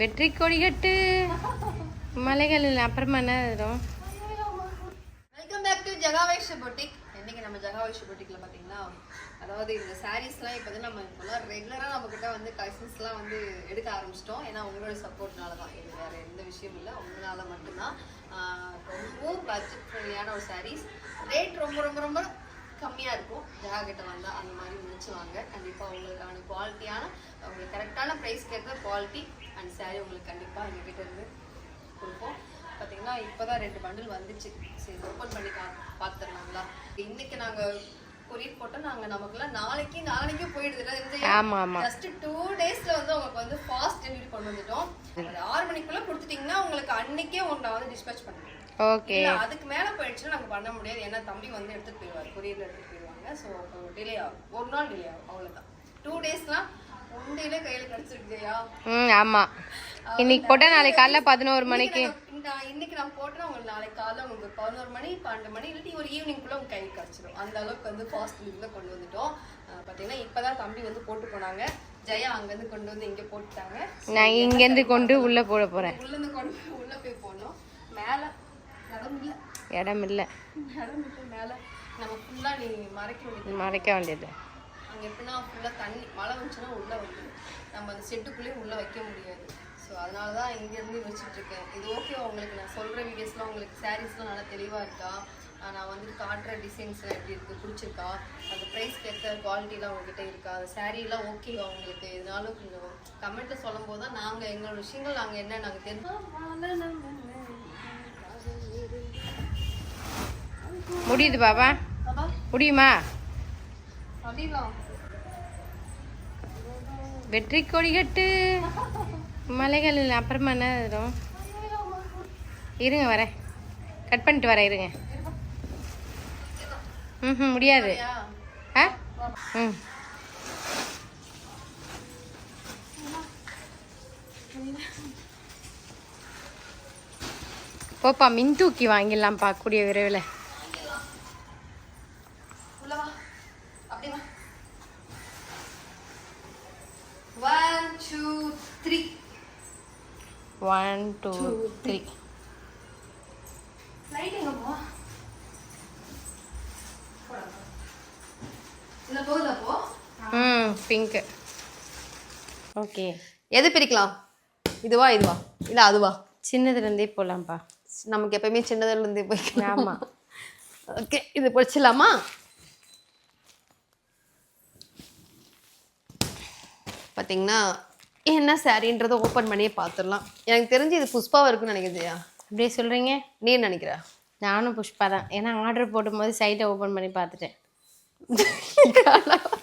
வெற்றி கொடிகட்டு மலைகள் அப்புறமா என்ன வரும்? Welcome back to Jagavesh boutique இன்னைக்கு நம்ம ஜகாவேஷ் பொட்டிக்ல பார்த்தீங்கன்னா அதாவது இந்த சாரீஸ்லாம் இப்போ வந்து நம்ம இப்போலாம் ரெகுலராக நம்ம கிட்ட வந்து கசின்ஸ்லாம் வந்து எடுக்க ஆரம்பிச்சிட்டோம். ஏன்னா உங்களோட சப்போர்ட்னால தான் இது வேறு எந்த விஷயம் இல்லை. உங்களால் மட்டும்தான். ரொம்ப பட்ஜெட் ஃப்ரெண்ட்லியான ஒரு சாரீஸ் ரேட் ரொம்ப ரொம்ப ரொம்ப கம்மியாக இருக்கும். ஜகா கிட்ட வந்தால் அந்த மாதிரி நினச்சிவாங்க கண்டிப்பாக உங்களுக்கான குவாலிட்டியான உங்களுக்கு கரெக்டான ப்ரைஸ் கேட்குற குவாலிட்டி அண்ட் saree உங்களுக்கு கண்டிப்பாக எங்ககிட்ட இருந்து கொடுப்போம். பார்த்தீங்கன்னா இப்போதான் ரெண்டு பண்டில் வந்துச்சு. சரி ஓப்பன் பண்ணி பா பார்த்துடலாங்களா இன்னைக்கு நாங்கள் கொரியர் போட்டோம் நாங்கள் நமக்குலாம் நாளைக்கு நாளைக்கு போயிடுது. ஜஸ்ட் டூ டேஸ்ல வந்து உங்களுக்கு வந்து ஃபாஸ்ட் டெலிவரி கொண்டு வந்துட்டோம். ஆறு மணிக்குள்ள கொடுத்துட்டீங்கன்னா உங்களுக்கு அன்னைக்கே உங்களை வந்து டிஸ்பேச் பண்ணுவோம். ஓகே அதுக்கு மேல போயிடுச்சுன்னா நாங்க பண்ண முடியாது. ஏன்னா தம்பி வந்து எடுத்துட்டு போயிடுவார். கொரியர்ல எடுத்துட்டு போயிடுவாங்க. ஸோ டிலே ஆகும். ஒரு நாள் டிலே ஆகும். அவ்வளவுதான். டூ டேஸ்லாம் ம் ஆமாம் இன்னைக்கு போட்டால் நாளைக்கு காலைல பதினோரு மணிக்கு. இன்னைக்கு நான் போட்டேன்னா உங்களுக்கு நாளைக்கு காலைல உங்களுக்கு பதினோரு மணி பன்னெண்டு மணி இல்லாட்டி ஒரு ஈவினிங்குள்ள உங்க கைக்கு கிடைச்சிடும் அந்த அளவுக்கு வந்து ஃபாஸ்ட் கொண்டு வந்துட்டோம். அஹ் பாத்தீங்கன்னா இப்பதான் தம்பி வந்து போட்டு போனாங்க. ஜெயா அங்கேருந்து கொண்டு வந்து இங்க போட்டுட்டாங்க. நான் இங்கேருந்து கொண்டு உள்ளே போட போகிறேன் உள்ள இருந்து கொண்டு உள்ள போய் போடணும். மேல இடம் இல்ல. இடம் இல்லை. இடம் இல்லை மேல. நம்ம ஃபுல்லா நீ மறைக்க வேண்டியது. மறைக்க வேண்டியது. அங்க எப்படின்னா ஃபுல்லா தண்ணி மழை வந்துச்சுன்னா உள்ள வந்து நம்ம அந்த செட்டுக்குள்ளேயும் உள்ள வைக்க முடியாது. ஸோ அதனால தான் இங்கேருந்து வச்சுட்டு இருக்கேன் இது ஓகே உங்களுக்கு? நான் சொல்ற வீடியோஸ்லாம் உங்களுக்கு சாரீஸ்லாம் நல்லா தெளிவா இருக்கா? நான் வந்து காட்டுற டிசைன்ஸ்லாம் எப்படி இருக்கு? பிடிச்சிருக்கா? அந்த ப்ரைஸ் ஏற்ற குவாலிட்டிலாம் உங்ககிட்ட இருக்கா? அந்த சாரீலாம் ஓகேவா உங்களுக்கு? இதனாலும் கொஞ்சம் கமெண்ட்ல சொல்லும் போது தான் நாங்கள் எங்களோட விஷயங்கள் நாங்கள் என்ன நாங்கள் தெரிஞ்சு முடியுது பாபா முடியுமா? அப்படிலாம் வெற்றி கொடிகட்டு மலைகள் அப்புறமா என்ன வரும்? இருங்க வரேன். கட் பண்ணிட்டு வரேன் இருங்க. ம் முடியாது. ஆ? ம். போப்பா மின் தூக்கி வாங்கிடலாம்ப்பா கூடிய விரைவில் உள்ள வா அப்படி வா one two three one two three ம் பிங்க்கு ஓகே எது பிரிக்கலாம்? இதுவா இதுவா? இல்ல அதுவா? சின்னதுலேருந்தே போகலாம்ப்பா நமக்கு எப்பயுமே சின்னதுல இருந்து போய் ஆமாம் ஓகே இது படிச்சிடலாமா பார்த்தீங்கன்னா என்ன சாரின்றதை ஓப்பன் பண்ணியே பார்த்துடலாம் எனக்கு தெரிஞ்சு இது புஷ்பாவா இருக்குன்னு நினைக்கிறதுயா அப்படியே சொல்கிறீங்க நீ நினைக்கிற? நானும் புஷ்பா தான். ஏன்னா ஆர்டர் போடும்போது சைட்டை ஓப்பன் பண்ணி பார்த்துட்டேன்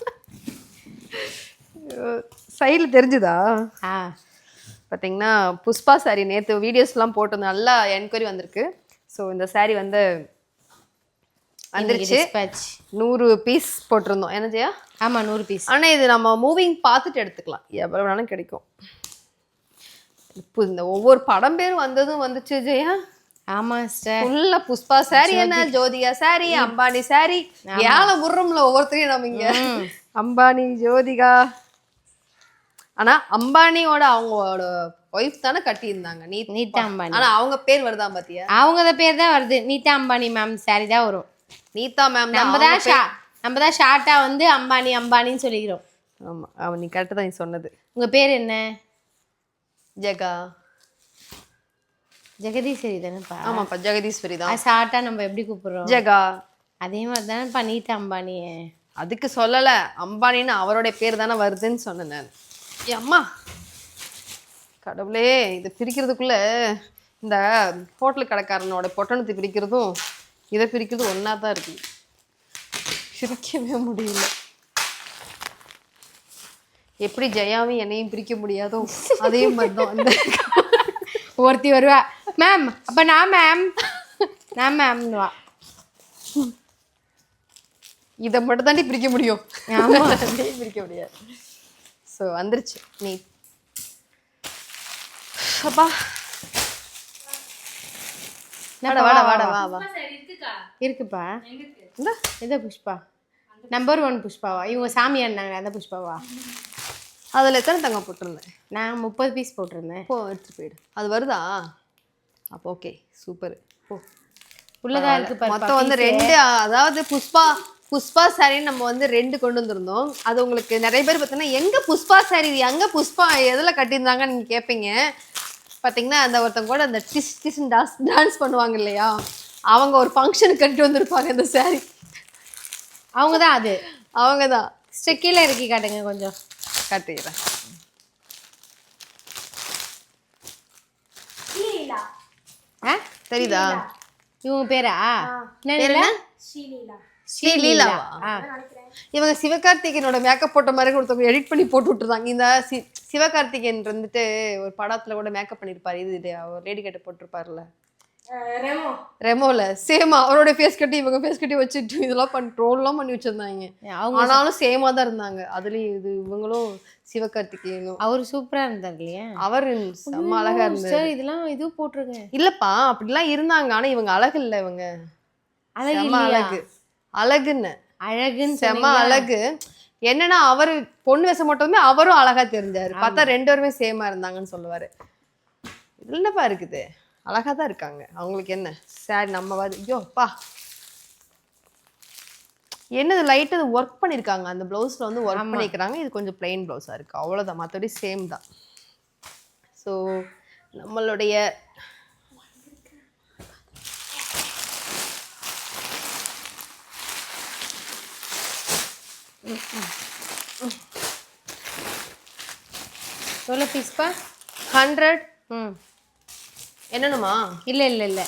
சைடில் தெரிஞ்சுதா? ஆ. பார்த்தீங்கன்னா புஷ்பா சாரி நேற்று வீடியோஸ்லாம் போட்டு நல்லா என்கொயரி வந்திருக்கு. ஸோ இந்த சாரி வந்து வந்துருச்சு. நூறு பீஸ் போட்டிருந்தோம். என்ன ஜெயா? ஆமாம் நூறு பீஸ் ஆனால் இது நம்ம மூவிங் பார்த்துட்டு எடுத்துக்கலாம். எவ்வளோ வேணாலும் கிடைக்கும். இப்போ இந்த ஒவ்வொரு படம் பேர் வந்ததும் வந்துச்சு ஜெயா. ஆமாம் சிஸ்டர் ஃபுல்லா புஷ்பா சாரி என்ன? ஜோதிகா சாரி அம்பானி சாரி ஏழை முர்றம்ல ஒவ்வொருத்தரையும் நம்ம இங்க. அம்பானி ஜோதிகா. ஆனா அம்பானியோட அவங்களோட ஒய்ஃப் தானே கட்டியிருந்தாங்க. நீ நீதா அம்பானி. ஆனா அவங்க பேர் வருதா பாத்தியா? அவங்க பேர் தான் வருது. நீதா அம்பானி மேம் சாரி தான் வரும். நீதா மேம் நம்ம தான் ஷா நம்ம தான் ஷார்ட்டாக வந்து அம்பானி அம்பானின்னு சொல்லிக்கிறோம். ஆமா அவன் நீ கரெக்டாக தான் நீ சொன்னது. உங்கள் பேர் என்ன? ஜெகா. ஜெகதீஸ்வரி தானேப்பா? ஆமாப்பா ஜெகதீஸ்வரி தான். ஷார்ட்டாக நம்ம எப்படி கூப்பிடுறோம்? ஜெகா. அதே மாதிரி தானேப்பா நீதா அம்பானி அதுக்கு சொல்லல அம்பானின்னு அவருடைய பேர் தானே வருதுன்னு சொன்னேன் நான். அம்மா. கடவுளே இது பிரிக்கிறதுக்குள்ள இந்த ஹோட்டல் கடைக்காரனோட பொட்டணத்தை பிரிக்கிறதும் இதை பிரிக்கிறதும் ஒன்றா தான் இருக்கு. பிரிக்கவே முடியல. எப்படி ஜெயாவும் என்னையும் பிரிக்க முடியாதோ அதே மாதிரி தான் இந்த ஒருத்தி வருவா மேம் அப்போ நான் மேம் நான் மேம்னுவா இதை மட்டும் தாண்டி பிரிக்க முடியும். ஆமா. அதையும் பிரிக்க முடியாது. ஸோ வந்துருச்சு. நீ. அப்பா. வாடா வாடா வாடா வா வா. இருக்குப்பா. இந்த எதை புஷ்பா. Number one புஷ்பாவா? இவங்க சாமி அண்ணாங்க அந்த புஷ்பாவா? அதில் எத்தனை தங்கம் போட்டிருந்தேன்? நான் முப்பது பீஸ் போட்டிருந்தேன். போ எடுத்துட்டு போயிடு. அது வருதா? அப்போ ஓகே சூப்பர் போ. உள்ளதா இருக்கு மொத்தம் வந்து ரெண்டு அதாவது புஷ்பா புஷ்பா சாரின்னு நம்ம வந்து ரெண்டு கொண்டு வந்திருந்தோம். அது உங்களுக்கு நிறைய பேர் பார்த்தீங்கன்னா எங்க புஷ்பா சாரி இது எங்க புஷ்பா எதில் கட்டியிருந்தாங்கன்னு நீங்க கேட்பீங்க பார்த்தீங்கன்னா அந்த ஒருத்தங்க கூட அந்த டிஸ் டிஸ் டான்ஸ் டான்ஸ் பண்ணுவாங்க இல்லையா? அவங்க ஒரு ஃபங்க்ஷனுக்கு கட்டி வந்திருப்பாங்க இந்த சாரி அவங்க தான் அது. அவங்க தான் சரி, கீழே இறக்கி காட்டுங்க கொஞ்சம். கட்டிக்கிறேன். ஆ தெரியுதா? இவங்க பேரா? என்ன ஸ்ரீலீலாவா இவங்க சிவகார்த்திகேயனோட மேக்கப் போட்ட மாதிரி ஒருத்தவங்க எடிட் பண்ணி போட்டு விட்டுருந்தாங்க. இந்த சி சிவகார்த்திகேயன் வந்துட்டு ஒரு படத்துல கூட மேக்கப் பண்ணிருப்பாரு. இது இது அவர் லேடி கட்ட போட்டிருப்பாருல்ல. ரெமோல. சேமா அவரோட ஃபேஸ் கட்டி இவங்க ஃபேஸ் கட்டி வச்சுட்டு இதெல்லாம் பண்ணி ட்ரோல்லாம் பண்ணி வச்சிருந்தாங்க. அவங்க ஆனாலும் சேமா தான் இருந்தாங்க. அதுலயும் இது இவங்களும் சிவகார்த்திகேயனும். அவர் சூப்பரா இருந்தார் இல்லையா? அவர் செம்ம அழகா இருந்தாரு. சார் இதெல்லாம் இது போட்டிருங்க. இல்லப்பா அப்படிலாம் இருந்தாங்க. ஆனா இவங்க அழகு இல்ல இவங்க. அழகு செம்ம இல்லையா? அழகு. அழகுன்னு. அழகுன்னு செம்ம அழகு. என்னன்னா அவரு பொண்ணு வேஷம் மட்டுமே அவரும் அழகா தெரிஞ்சாரு. பார்த்தா ரெண்டு பேருமே சேமா இருந்தாங்கன்னு சொல்லுவாரு. இதுல என்னப்பா இருக்குது? அழகா தான் இருக்காங்க. அவங்களுக்கு என்ன? சாரி நம்ம வந்து ஐயோ பா என்னது லைட் அது ஒர்க் பண்ணிருக்காங்க. அந்த பிளவுஸ்ல வந்து ஒர்க் பண்ணிக்கிறாங்க இது கொஞ்சம் பிளெயின் பிளவுஸா இருக்கு. அவ்வளவுதான். மற்றபடி சேம் தான். ஸோ நம்மளுடைய எவ்வளோ பீஸ்ப்பா ஹண்ட்ரட் ம். என்னன்னுமா இல்லை இல்லை இல்லை.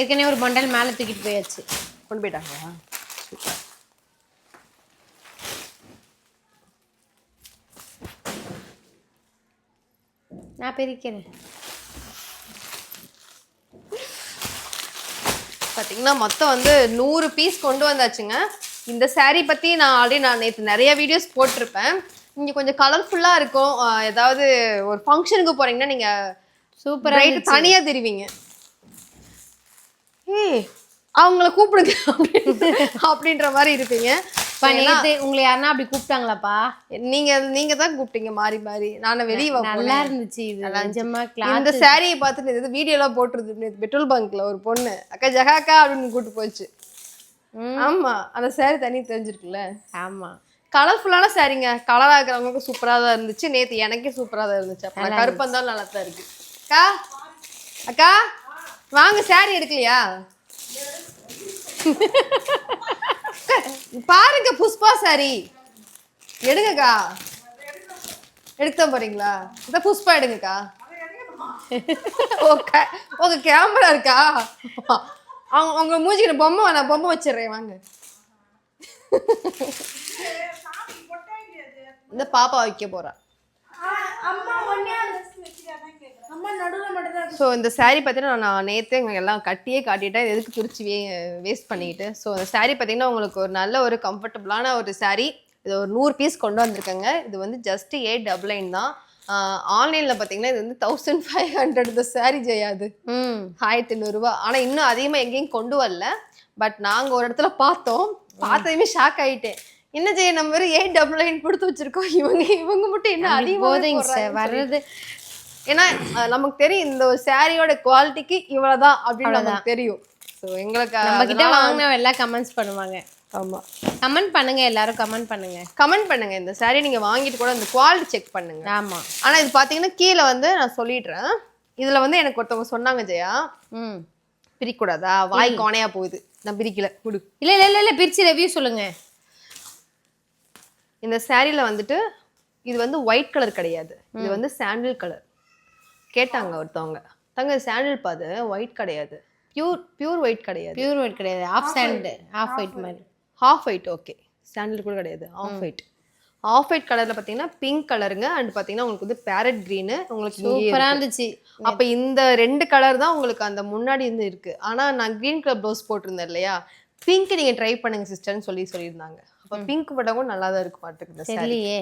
ஏற்கனவே ஒரு பண்டல் மேலே தூக்கிட்டு போயாச்சு. கொண்டு போயிட்டாங்களா? நான் பிரிக்கிறேன். பார்த்தீங்கன்னா மொத்தம் வந்து நூறு பீஸ் கொண்டு வந்தாச்சுங்க. இந்த saree பற்றி நான் ஆல்ரெடி நான் நேற்று நிறைய வீடியோஸ் போட்டிருப்பேன். இங்கே கொஞ்சம் கலர்ஃபுல்லாக இருக்கும். ஏதாவது ஒரு ஃபங்க்ஷனுக்கு போகிறீங்கன்னா நீங்கள் சூப்பரா ரைட்டு தனியாக தெரிவிங்க. ஏய் அவங்கள கூப்பிடுங்க அப்படின்ற மாதிரி இருப்பீங்க. நேற்று உங்களை யாருன்னா அப்படி கூப்பிட்டாங்களாப்பா? நீங்க நீங்க தான் கூப்பிட்டீங்க மாறி மாறி. நான் வெளியே நல்லா இருந்துச்சு இது. நிஜமா கிளாஸ் இந்த சாரியை பார்த்துட்டு இது வீடியோலாம் போட்டுருது பெட்ரோல் பங்க்ல ஒரு பொண்ணு. அக்கா ஜகாக்கா அப்படின்னு கூட்டு போச்சு. ஆமா அந்த சாரி தனி தெரிஞ்சிருக்குல்ல. ஆமா. கலர்ஃபுல்லான சாரிங்க கலரா இருக்கிறவங்களுக்கு சூப்பரா தான் இருந்துச்சு. நேத்து எனக்கே சூப்பரா தான் இருந்துச்சு. அப்ப நான் கருப்பா இருந்தாலும் நல்லா தான் இருக்கு. அக்கா? அக்கா வாங்க சாரி எடுக்கலையா? பாருங்க புஷ்பா சாரி எடுங்கக்கா. எடுக்க போறீங்களா? இந்த புஷ்பா எடுங்கக்கா. ஓகே உங்க கேமரா இருக்கா? அவங்க உங்க மூஞ்சிக்கிற பொம்மை நான் பொம்மை வச்சிடுறேன் வாங்க. இந்த பாப்பா வைக்க போறா. ஸோ இந்த saree பார்த்தீங்கன்னா நான் நேற்றே எங்களுக்கு எல்லாம் கட்டியே காட்டிட்டேன். எதுக்கு வே வேஸ்ட் பண்ணிக்கிட்டு? ஸோ இந்த saree பார்த்தீங்கன்னா உங்களுக்கு ஒரு நல்ல ஒரு கம்ஃபர்டபுளான ஒரு saree. இது ஒரு நூறு பீஸ் கொண்டு வந்திருக்கேங்க. இது வந்து ஜஸ்ட் எயிட் டபுள் நைன் தான். ஆன்லைனில் பார்த்தீங்கன்னா இது வந்து தௌசண்ட் ஃபைவ் ஹண்ட்ரட் இந்த saree ஜெயாது ம். ஆயிரத்தி எண்ணூறுபா ஆனால் இன்னும் அதிகமாக எங்கேயும் கொண்டு வரல. பட் நாங்கள் ஒரு இடத்துல பார்த்தோம். பார்த்ததுமே ஷாக் ஆயிட்டேன். என்ன செய்ய நம்ம வெறும் எயிட் டபுள் நைன் கொடுத்து வச்சிருக்கோம். இவங்க இவங்க மட்டும் என்ன சார் வர்றது ஏன்னா நமக்கு தெரியும் இந்த ஒரு சாரியோட குவாலிட்டிக்கு இவ்வளவுதான் அப்படின்னு நமக்கு தெரியும். ஸோ எங்களுக்கு நம்ம கிட்ட வாங்கினா எல்லாம் கமெண்ட்ஸ் பண்ணுவாங்க. ஆமா. கமெண்ட் பண்ணுங்க எல்லாரும் கமெண்ட் பண்ணுங்க. கமெண்ட் பண்ணுங்க. இந்த saree நீங்க வாங்கிட்டு கூட இந்த குவாலிட்டி செக் பண்ணுங்க. ஆமா. ஆனா இது பாத்தீங்கன்னா கீழே வந்து நான் சொல்லிடுறேன். இதுல வந்து எனக்கு ஒருத்தவங்க சொன்னாங்க ஜெயா. ம். பிரிக்கூடாதா வாய் கோணையா போகுது. நான் பிரிக்கல. குடு. இல்ல இல்ல இல்ல இல்ல பிரிச்சு ரிவ்யூ சொல்லுங்க. இந்த சாரியில வந்துட்டு இது வந்து ஒயிட் கலர் கிடையாது. இது வந்து சாண்டில் கலர் கேட்டாங்க ஒருத்தவங்க. தங்க சாண்டில் பாது ஒயிட் கிடையாது. பியூர் பியூர் ஒயிட் கிடையாது. பியூர் ஒயிட் கிடையாது. ஆஃப் சாண்ட் ஆஃப் ஒயிட் மாதிரி. ஹாஃப் ஒயிட் ஓகே சாண்டில் கூட கிடையாது. ஆஃப் ஒயிட் ஆஃப் ஒயிட் கலர்ல பாத்தீங்கன்னா பிங்க் கலருங்க அண்ட் பாத்தீங்கன்னா உங்களுக்கு வந்து பேரட் green உங்களுக்கு இங்கேயே சூப்பரா இருக்கு. இருந்துச்சு. அப்ப இந்த ரெண்டு கலர் தான் உங்களுக்கு அந்த முன்னாடி இருந்து இருக்கு. ஆனா நான் கிரீன் கலர் ப்ளவுஸ் போட்டிருந்தேன் இல்லையா? பிங்க் நீங்க ட்ரை பண்ணுங்க சிஸ்டர்னு சொல்லி சொல்லியிருந்தாங்க. அப்ப பிங்க் பட்டவும் நல்லா தான் இருக்கு மாட்டுக்கு சாரி தெரியலையே.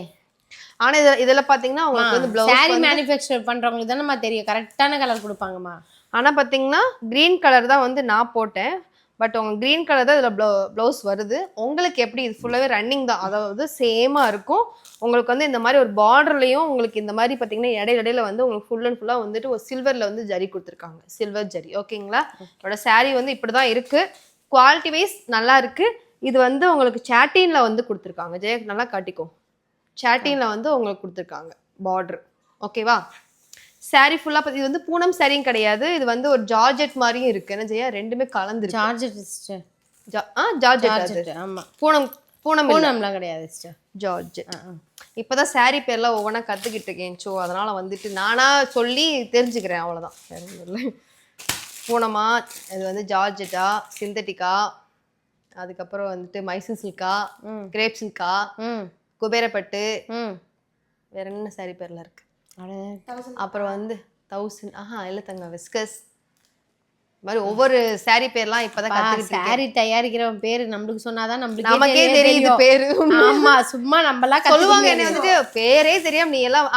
ஆனா இதுல இதுல பாத்தீங்கன்னா உங்களுக்கு வந்து ப்ளவுஸ் சாரி மேனுஃபேக்சர் பண்றவங்களுக்கு தானேம்மா தெரியும். கரெக்டான கலர் கொடுப்பாங்கம்மா. ஆனா பாத்தீங்கன்னா கிரீன் கலர் தான் வந்து நான் போட்டேன். பட் உங்க க்ரீன் கலர் தான் இதில் ப்ளவு ப்ளவுஸ் வருது. உங்களுக்கு எப்படி? இது ஃபுல்லாகவே ரன்னிங் தான். அதாவது சேமாக இருக்கும். உங்களுக்கு வந்து இந்த மாதிரி ஒரு பார்டர்லையும் உங்களுக்கு இந்த மாதிரி பார்த்தீங்கன்னா இடையில இடையில வந்து உங்களுக்கு ஃபுல் அண்ட் ஃபுல்லாக வந்துட்டு ஒரு சில்வரில் வந்து ஜரி கொடுத்துருக்காங்க. சில்வர் ஜரி ஓகேங்களா இதோட saree வந்து இப்படி தான் இருக்குது குவாலிட்டி வைஸ் நல்லா இருக்கு. இது வந்து உங்களுக்கு சாட்டின்ல வந்து கொடுத்துருக்காங்க. ஜெய நல்லா காட்டிக்கோ. சாட்டின்ல வந்து உங்களுக்கு கொடுத்துருக்காங்க பார்டர் ஓகேவா saree ஃபுல்லாக இது வந்து பூனம் சாரியும் கிடையாது. இது வந்து ஒரு ஜார்ஜெட் மாதிரியும் இருக்கு. என்ன ஜெயா ரெண்டுமே கலந்துருக்கு. சார்ஜர் சிஸ்டர் ஆ ஜார்ஜெட் அது. சார்ஜர் ஆமா. பூனம் பூனம். பூனம்லாம் கிடையாது சிஸ்டர் ஜார்ஜெட். இப்போதான் saree பேர்லாம் ஒவ்வொன்றா கற்றுக்கிட்டு இருக்கேன். ஸோ அதனால வந்துட்டு நானா சொல்லி தெரிஞ்சுக்கிறேன் அவ்வளோதான் வேற இல்ல. பூனமா இது வந்து ஜார்ஜெட்டா சிந்தட்டிக்கா அதுக்கப்புறம் வந்துட்டு மைசூர் சில்கா கிரேப் சில்கா ம். குபேரப்பட்டு. ம். வேற என்ன saree பேர்ல இருக்கு? அப்புறம் வந்து தௌசண்ட் ஆஹா இல்லை தங்க விஸ்கஸ் மாதிரி ஒவ்வொரு saree பேர்லாம் இப்போதான் சாரி தயாரிக்கிறவன் பேரு நம்மளுக்கு சொன்னாதான் நம்மளுக்கு நமக்கே தெரியுது பேரு. ஆமா சும்மா நம்மலாம் சொல்லுவாங்க என்ன வந்துட்டு பேரே தெரியாம நீ எல்லாம்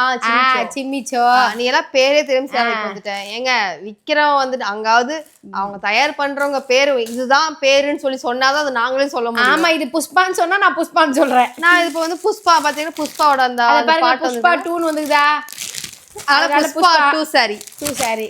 சிம்மிச்சோ நீ எல்லாம் பேரே தெரியும் சேவைக்கு வந்துட்டேன். ஏங்க விக்கிறவன் வந்துட்டு அங்காவது அவங்க தயார் பண்றவங்க பேரு இதுதான் பேருன்னு சொல்லி சொன்னாதான் அது நாங்களே சொல்ல முடியும். ஆமா இது புஷ்பான்னு சொன்னா நான் புஷ்பான்னு சொல்றேன். நான் இப்போ வந்து புஷ்பா பாத்தீங்கன்னா புஷ்பாவோட அந்த பாட்டு புஷ்பா டூன்னு அதனால Pushpa two sorry two sorry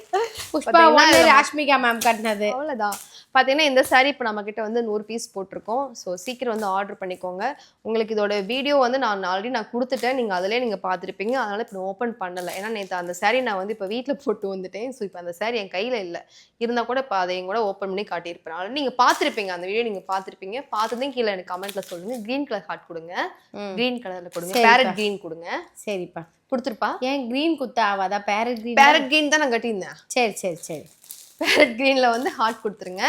Pushpa ஒன்னு ராஷ்மிகா மேம் கட்டினது. அவ்வளோதான் பார்த்தீங்கன்னா இந்த saree இப்போ நம்ம கிட்ட வந்து நூறு பீஸ் போட்டிருக்கோம். ஸோ சீக்கிரம் வந்து ஆர்டர் பண்ணிக்கோங்க. உங்களுக்கு இதோட வீடியோ வந்து நான் ஆல்ரெடி நான் கொடுத்துட்டேன். நீங்கள் அதிலே நீங்கள் பார்த்துருப்பீங்க. அதனால இப்போ ஓப்பன் பண்ணலை. ஏன்னா நேற்று அந்த saree நான் வந்து இப்போ வீட்டில் போட்டு வந்துட்டேன். ஸோ இப்போ அந்த saree என் கையில் இல்லை. இருந்தால் கூட இப்போ அதையும் கூட ஓப்பன் பண்ணி காட்டியிருப்பேன். ஆல்ரெடி நீங்கள் பார்த்துருப்பீங்க. அந்த வீடியோ நீங்கள் பார்த்துருப்பீங்க. பார்த்ததையும் கீழே எனக்கு கமெண்ட்டில் சொல்லுங்கள் க்ரீன் கலர் ஹார்ட் கொடுங்க. க்ரீன் கலரில் கொடுங்க. பேரட் க்ரீன் கொடுங்க. சரிப்பா. கொடுத்துருப்பா? ஏன் கிரீன் குத்த ஆவாதா பேரட் கிரீன் பேரட் க்ரீன் தான் நான் கட்டியிருந்தேன். சரி சரி சரி. பேரட் க்ரீனில் வந்து ஹார்ட் கொடுத்துருங்க.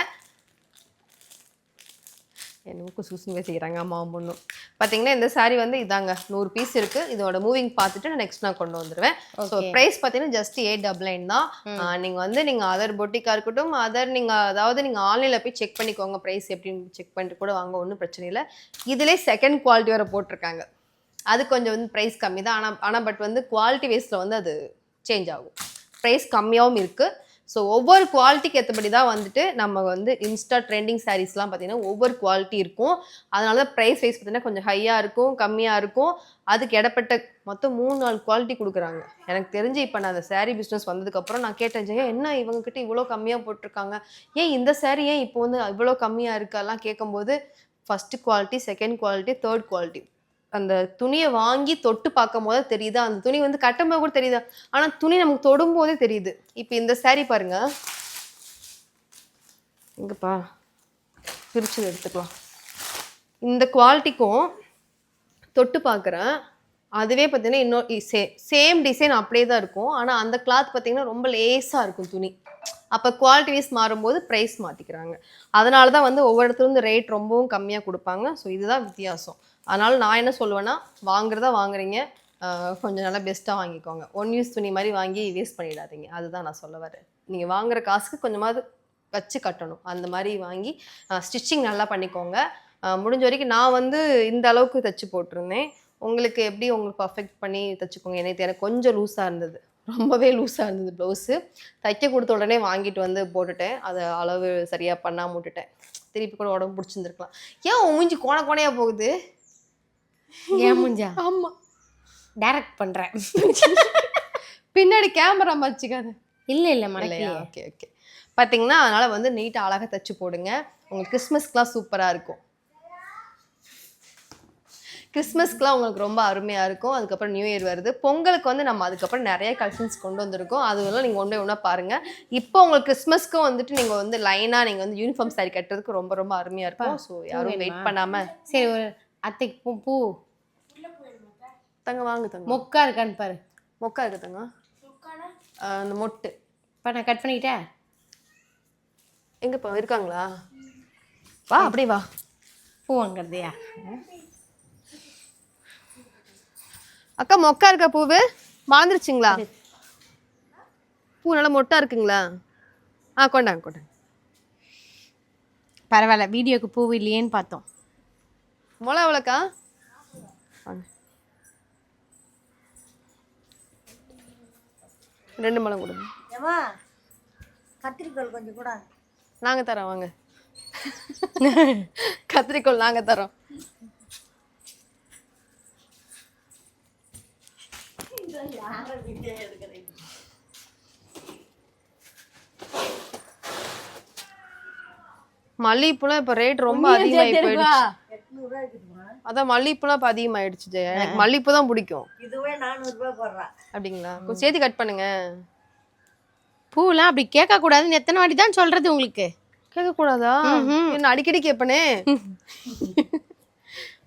என்னமோ சூசுங்க செய்கிறாங்க அம்மாவும் பொண்ணும் பார்த்தீங்கன்னா இந்த saree வந்து இதாங்க நூறு பீஸ் இருக்கு. இதோட மூவிங் பார்த்துட்டு நான் நெக்ஸ்ட் நான் கொண்டு வந்துடுவேன் ஸோ ப்ரைஸ் பார்த்தீங்கன்னா ஜஸ்ட் எயிட் டபுள் நைன் தான். ஆஹ் நீங்க வந்து நீங்க அதர் பொட்டிக்காக இருக்கட்டும் அதர் நீங்க அதாவது நீங்க ஆன்லைனில் போய் செக் பண்ணிக்கோங்க ப்ரைஸ் எப்படின்னு செக் பண்ணிட்டு கூட வாங்க ஒன்றும் பிரச்சனை இல்லை. இதுலேயே செகண்ட் குவாலிட்டி வர போட்டிருக்காங்க. அது கொஞ்சம் வந்து ப்ரைஸ் கம்மி தான். ஆனால் ஆனால் பட் வந்து குவாலிட்டி வேஸில் வந்து அது சேஞ்ச் ஆகும். ப்ரைஸ் கம்மியாகவும் இருக்குது ஸோ ஒவ்வொரு குவாலிட்டிக்கு ஏற்றபடி தான் வந்துட்டு நம்ம வந்து இன்ஸ்டா ட்ரெண்டிங் சாரீஸ்லாம் பார்த்தீங்கன்னா ஒவ்வொரு குவாலிட்டி இருக்கும். அதனால தான் ப்ரைஸ் வைஸ் பார்த்தீங்கன்னா கொஞ்சம் ஹையாக இருக்கும் கம்மியாக இருக்கும். அதுக்கு இடப்பட்ட மொத்தம் மூணு நாலு குவாலிட்டி கொடுக்குறாங்க. எனக்கு தெரிஞ்சு இப்போ நான் அந்த சாரீ பிஸ்னஸ் வந்ததுக்கப்புறம் நான் கேட்டேன் ஜெயா என்ன இவங்கக்கிட்ட இவ்வளோ கம்மியாக போட்டிருக்காங்க? ஏன் இந்த சாரீ ஏன் இப்போ வந்து இவ்வளோ கம்மியாக இருக்கெல்லாம் கேட்கும்போது first quality second quality third quality அந்த துணியை வாங்கி தொட்டு பார்க்கும் போது தெரியுது. அந்த துணி வந்து கட்டும்போது கூட தெரியுது. ஆனால் துணி நமக்கு தொடும் போதே தெரியுது. இப்போ இந்த சேரீ பாருங்க. எங்கப்பா பிரிச்சு எடுத்துக்கலாம். இந்த குவாலிட்டிக்கும் தொட்டு பார்க்குறேன். அதுவே பார்த்தீங்கன்னா இன்னொரு சே சேம் டிசைன் அப்படியே தான் இருக்கும். ஆனால் அந்த கிளாத் பார்த்தீங்கன்னா ரொம்ப லேஸாக இருக்கும் துணி. அப்போ குவாலிட்டி வைஸ் மாறும்போது ப்ரைஸ் மாற்றிக்கிறாங்க அதனால தான் வந்து ஒவ்வொரு இடத்துல ரேட் ரொம்பவும் கம்மியாக கொடுப்பாங்க. ஸோ இதுதான் வித்தியாசம். அதனால நான் என்ன சொல்லுவேன்னா வாங்குறதா வாங்குறீங்க. கொஞ்சம் நல்லா பெஸ்ட்டாக வாங்கிக்கோங்க. ஒன் யூஸ் துணி மாதிரி வாங்கி வேஸ்ட் பண்ணிடாதீங்க. அதுதான் நான் சொல்ல வரேன். நீங்கள் வாங்குற காசுக்கு கொஞ்சமாவது வச்சு கட்டணும். அந்த மாதிரி வாங்கி ஸ்டிச்சிங் நல்லா பண்ணிக்கோங்க. முடிஞ்ச வரைக்கும் நான் வந்து இந்த அளவுக்கு தைச்சு போட்டிருந்தேன். உங்களுக்கு எப்படி உங்களுக்கு பர்ஃபெக்ட் பண்ணி தைச்சுக்கோங்க. எனக்கு எனக்கு கொஞ்சம் லூஸாக இருந்தது. ரொம்பவே லூஸாக இருந்தது ப்ளவுஸு தைக்க கொடுத்த உடனே வாங்கிட்டு வந்து போட்டுட்டேன். அதை அளவு சரியாக பண்ணாமல் விட்டுட்டேன். திருப்பி கூட உடம்பு பிடிச்சிருந்துருக்கலாம். ஏன் உன் மூஞ்சி கோண கோணையாக போகுது? ஏன் முஞ்சா? ஆமா. டைரக்ட் பண்றேன். பின்னாடி கேமரா வச்சுக்காது. இல்ல இல்ல மலையா ஓகே ஓகே. பார்த்தீங்கன்னா அதனால வந்து நீட்டாக அழகாக தைச்சு போடுங்க. உங்களுக்கு கிறிஸ்மஸ்க்குலாம் சூப்பராக இருக்கும். கிறிஸ்மஸ்க்குலாம் உங்களுக்கு ரொம்ப அருமையாக இருக்கும். அதுக்கப்புறம் நியூ இயர் வருது. பொங்கலுக்கு வந்து நம்ம அதுக்கப்புறம் நிறைய கலெக்ஷன்ஸ் கொண்டு வந்திருக்கோம். அதுவெல்லாம் நீங்கள் ஒன்றே ஒன்றா பாருங்கள் இப்போ உங்களுக்கு கிறிஸ்மஸ்க்கும் வந்துட்டு நீங்கள் வந்து லைனாக நீங்கள் வந்து யூனிஃபார்ம் saree கட்டுறதுக்கு ரொம்ப ரொம்ப அருமையாக இருக்கும். ஸோ யாரும் வெயிட் பண்ணாமல் சரி ஒரு அத்தைக்கு பூ பூ தங்க வாங்க தங்க மொக்கா இருக்கான்னு பாரு. மொக்கா இருக்கு தங்க அந்த மொட்டு. இப்ப நான் கட் பண்ணிக்கிட்டேன் எங்கப்பா இருக்காங்களா? வா அப்படியே வா. பூ வாங்குறதையா? அக்கா மொக்கா இருக்கா பூவு? மறந்துருச்சுங்களா பூ நல்லா மொட்டா இருக்குங்களா? ஆ கொண்டாங்க கொண்டாங்க. பரவாயில்ல வீடியோக்கு பூ இல்லையேன்னு பார்த்தோம். முளை எவ்வளோக்கா வாங்க ரெண்டு முளம் கொடுங்க ஏமா கத்திரிக்கோல் கொஞ்சம் கூட. நாங்கள் தரோம் வாங்க. கத்திரிக்கோல் நாங்க தரோம். மல்லிகைப்பூலாம் இப்ப ரேட் ரொம்ப அதிகமாகி போயிடுச்சு. அதான் மல்லிகைப்பூலாம் இப்ப அதிகமாயிடுச்சு ஜெயா. எனக்கு மல்லிகைப்பூ தான் பிடிக்கும். இதுவே நானூறுபா போடுறா. அப்படிங்களா? கொஞ்சம் சேர்த்து கட் பண்ணுங்க. பூலாம் அப்படி கேட்க கூடாதுன்னு எத்தனை வாட்டி தான் சொல்றது உங்களுக்கு? கேட்க கூடாதா என்ன அடிக்கடி கேட்பனே?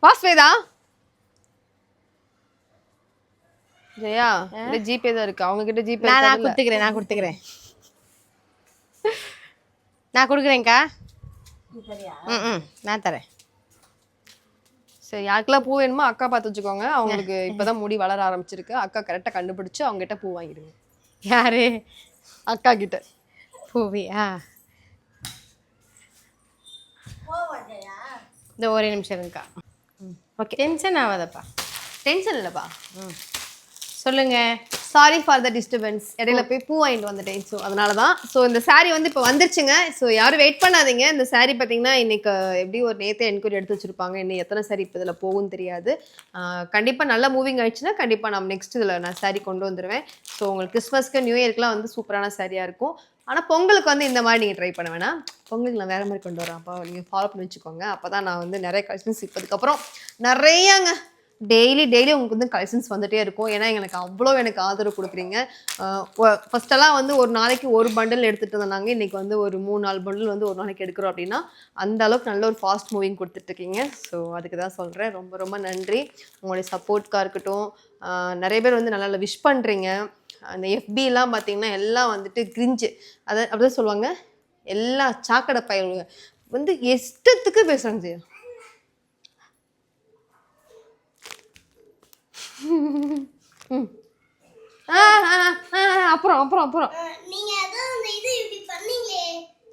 வாஸ்வேதா ஜெயா இந்த ஜிபே தான் இருக்கு. அவங்க கிட்ட ஜிபே நான் நான் கொடுத்துக்கிறேன் நான் கொடுத்துக்கிறேன். நான் கொடுக்குறேன்க்கா. ம் ம் நான் தரேன். சரி யாருக்கெல்லாம் பூ வேணுமோ அக்கா பார்த்து வச்சுக்கோங்க. அவங்களுக்கு இப்பதான் முடி வளர ஆரம்பிச்சிருக்கு. அக்கா கரெக்டா கண்டுபிடிச்சு அவங்க கிட்ட பூ வாங்கிடுங்க. யாரு? அக்கா கிட்ட. பூவி ஆ இந்த ஒரே நிமிஷம் இருங்கக்கா. ஓகே. டென்ஷன் ஆகாதப்பா. டென்ஷன் இல்லப்பா. ம். சொல்லுங்க. சாரி ஃபார் த டிஸ்டர்பன்ஸ் இடையில போய் பூ வாங்கிட்டு வந்துட்டேன். ஸோ அதனால தான் ஸோ இந்த saree வந்து இப்போ வந்துருச்சுங்க. ஸோ யாரும் வெயிட் பண்ணாதீங்க. இந்த saree பார்த்தீங்கன்னா இன்னைக்கு எப்படி ஒரு நேற்று என்கொயரி எடுத்து வச்சிருப்பாங்க. இன்னும் எத்தனை saree இப்போ இதில் போகும்னு தெரியாது. கண்டிப்பாக நல்லா மூவிங் ஆயிடுச்சுன்னா கண்டிப்பாக நான் நெக்ஸ்ட் இதில் நான் saree கொண்டு வந்துடுவேன் ஸோ உங்களுக்கு கிறிஸ்மஸ்க்கு நியூ இயர்க்குலாம் வந்து சூப்பரான சாரியாக இருக்கும். ஆனால் பொங்கலுக்கு வந்து இந்த மாதிரி நீங்கள் ட்ரை பண்ண வேணாம். பொங்கலுக்கு நான் வேறு மாதிரி கொண்டு வரேன். அப்போ நீங்கள் ஃபாலோ பண்ணி வச்சுக்கோங்க. அப்போ தான் நான் வந்து நிறைய கலெக்ஷன்ஸ் இப்போதுக்கப்புறம் நிறையாங்க. டெய்லி டெய்லி உங்களுக்கு வந்து கலெக்ஷன்ஸ் வந்துகிட்டே இருக்கும். ஏன்னா எனக்கு அவ்வளோ எனக்கு ஆதரவு கொடுக்குறீங்க. ஃபஸ்ட்டெல்லாம் வந்து ஒரு நாளைக்கு ஒரு பண்டில் எடுத்துகிட்டு இருந்தாங்க. இன்றைக்கி வந்து ஒரு மூணு நாலு பண்டில் வந்து ஒரு நாளைக்கு எடுக்கிறோம் அப்படின்னா அந்த அளவுக்கு நல்ல ஒரு ஃபாஸ்ட் மூவிங் கொடுத்துட்ருக்கீங்க. ஸோ அதுக்கு தான் சொல்கிறேன் ரொம்ப ரொம்ப நன்றி. உங்களுடைய சப்போர்ட்காக இருக்கட்டும் நிறைய பேர் வந்து நல்லா விஷ் பண்ணுறீங்க அந்த எஃபிலாம் பார்த்தீங்கன்னா எல்லாம் வந்துட்டு கிரிஞ்சு அதை அப்படிதான் சொல்லுவாங்க. எல்லா சாக்கடை பயலுங்க வந்து இஷ்டத்துக்கு பேசுகிறாங்க ஜெயா ம். ஆ, ஆ, ஆ, அப்புறம் அப்புறம் அப்புறம். நீங்க அதான் அந்த இது இப்படி பண்ணீங்களே.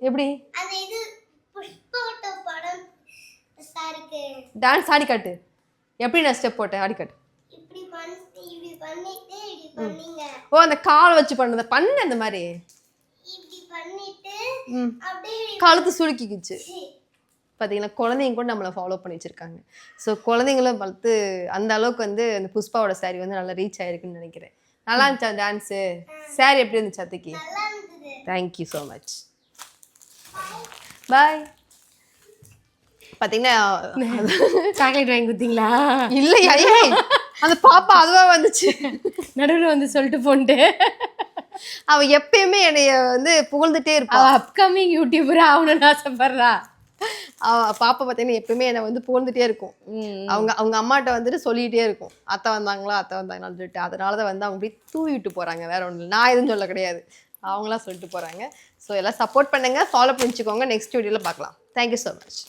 எப்படி? அந்த இது புஷ்பாட்ட படம் சாருக்கு. டான்ஸ் ஆடி காட்டு. எப்படி நான் ஸ்டெப் போட்டேன் ஆடி காட்டு. இப்படி பண்ணி இப்படி பண்ணிட்டு இப்படி பண்ணீங்க. ஓ அந்த கால் வச்சு பண்ணத. பண்ண அந்த மாதிரி. இப்படி பண்ணிட்டு அப்படியே கழுத்து சுருக்கிக்கிச்சு. பார்த்தீங்களா குழந்தைங்க கூட நம்மளை ஃபாலோ பண்ணி வச்சிருக்காங்க. ஸோ குழந்தைங்கள பார்த்து அந்த அளவுக்கு வந்து அந்த புஷ்பாவோட saree வந்து நல்லா ரீச் ஆயிருக்குன்னு நினைக்கிறேன். நல்லா இருந்துச்சா டான்ஸு saree எப்படி இருந்துச்சு அத்தைக்கு? தேங்க்யூ ஸோ மச் பாய் பார்த்தீங்கன்னா சாக்லேட் வாங்கி கொடுத்தீங்களா? இல்லையா அந்த பாப்பா அதுவா வந்துச்சு. நடுவில் வந்து சொல்லிட்டு போன்ட்டு. அவ எப்பயுமே என்னைய வந்து புகழ்ந்துட்டே இருப்பா. அப்கமிங் யூடியூபர் ஆகணும்னு ஆசைப்படுறா. பாப்பா பார்த்தீங்கன்னா எப்பயுமே என்னை வந்து புகழ்ந்துட்டே இருக்கும். அவங்க அவங்க அம்மாட்ட வந்துட்டு சொல்லிட்டே இருக்கும். அத்தை வந்தாங்களா அத்தை வந்தாங்களான்னு சொல்லிட்டு. அதனால தான் வந்து அவங்க போய் தூவி விட்டு போறாங்க. வேற ஒன்றும் இல்லை. நான் எதுவும் சொல்ல கிடையாது. அவங்களா சொல்லிட்டு போறாங்க. ஸோ எல்லாம் சப்போர்ட் பண்ணுங்க. ஃபாலோ பண்ணிச்சுக்கோங்க. நெக்ஸ்ட் வீடியோவில் பார்க்கலாம் தேங்க்யூ ஸோ மச்